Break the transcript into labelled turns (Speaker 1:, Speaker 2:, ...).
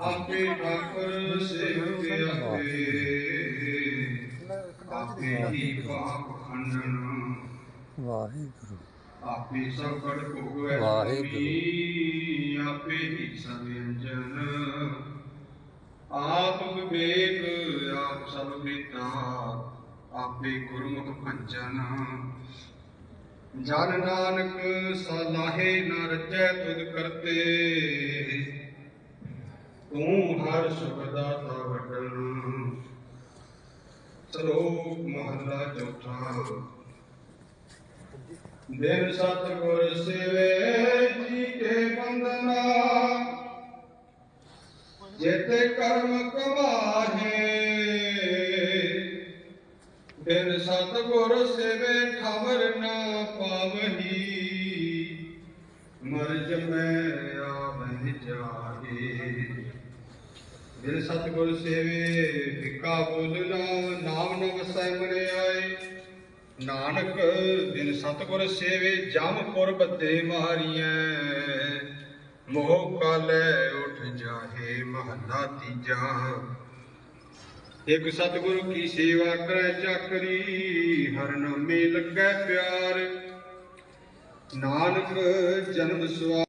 Speaker 1: ਆਪੇ ਠਾਕੁਰ ਸੇਵਿ ਆਪੇ ਆਪੇ ਹੀ ਪਾਪ ਖੰਡਨ
Speaker 2: ਵਾਹਿਗੁਰੂ।
Speaker 1: ਆਪੇ ਸਭ ਕੜ ਭੋਗੈ
Speaker 2: ਵਾਹਿਗੁਰੂ।
Speaker 1: ਆਪੇ ਹੀ ਸੰਜਨ ਆਪ ਵਿਵੇਕ ਆਪ ਸਭ ਬੀਤਾ ਆਪੇ ਗੁਰਮੁਖ ਭੰਜਨ। ਜਨ ਨਾਨਕ ਸਲਾਹੇ ਨ ਰਚੈ ਤੁਧ ਕਰਤੇ। ਹਰ ਸੁਖਦਾ ਤਾ ਵਟਨ ਸ਼ਲੋਕ ਮਹਲਾ ਚੌਥਾ। ਦਿਨ ਸਤਿਗੁਰ ਸੇਵੇ ਜੀ ਕੇ ਬੰਦਨਾ ਜਿਤੇ ਕਰਮ ਕਮਾਹੇ ਦਿਨ ਸਤਿਗੁਰ ਸੇਵੇ ਖਬਰ ਨਾ ਪਾਵਹੀ। ਮਰਜ ਮੈਂ ਆਵਹਿ ਜਾਹੇ। ਦਿਨ ਸਤਿਗੁਰ ਸੇਵੇ ਫਿੱਕਾ ਬੋਲਣਾ ਨਾਮ ਨ ਵਸੈ ਆਏ। ਨਾਨਕ ਦਿਨ ਸਤਿਗੁਰ ਸੇਵੇ, ਜਮ ਪੁਰ ਬੱਦੇ ਮਾਰੀਐ। ਮੋਹ ਕਾਲੇ ਉਠ ਜਾਹੇ, ਮਹੱਲਾ ਤੀਜਾ। ਇਕ ਸਤਿਗੁਰੂ ਕੀ ਸੇਵਾ ਕਰੈ ਚਾਕਰੀ, ਹਰ ਨਾਮੇ ਲੱਗੈ ਪਿਆਰ। ਨਾਨਕ ਜਨਮ ਸਵਾ